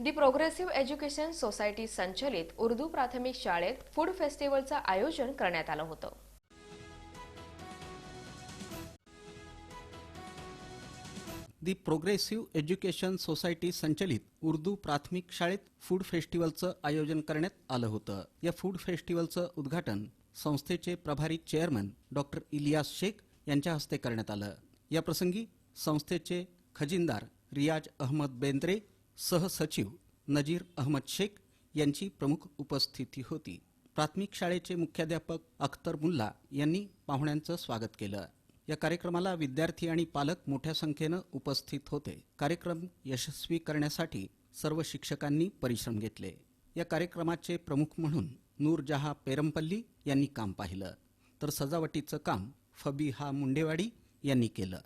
दी progressive education society संचलित उर्दू प्राथमिक शाळेत फूड फेस्टिवलचं आयोजन करण्यात आलं होतं. दी प्रोग्रेसिव्ह एज्युकेशन सोसायटी संचलित उर्दू प्राथमिक शाळेत फूड फेस्टिवलचं आयोजन करण्यात आलं होतं. या फूड फेस्टिवलचं उद्घाटन संस्थेचे प्रभारी चेअरमन डॉक्टर इलियास शेख यांच्या हस्ते करण्यात आलं. या प्रसंगी संस्थेचे खजिनदार रियाज अहमद बेंद्रे सहसचिव नजीर अहमद शेख यांची प्रमुख उपस्थिती होती. प्राथमिक शाळेचे मुख्याध्यापक अख्तर मुल्ला यांनी पाहुण्यांचं स्वागत केलं. या कार्यक्रमाला विद्यार्थी आणि पालक मोठ्या संख्येनं उपस्थित होते. कार्यक्रम यशस्वी करण्यासाठी सर्व शिक्षकांनी परिश्रम घेतले. या कार्यक्रमाचे प्रमुख म्हणून नूरजहा पेरमपल्ली यांनी काम पाहिलं. तर सजावटीचं काम फबीहा मुंडेवाडी यांनी केलं.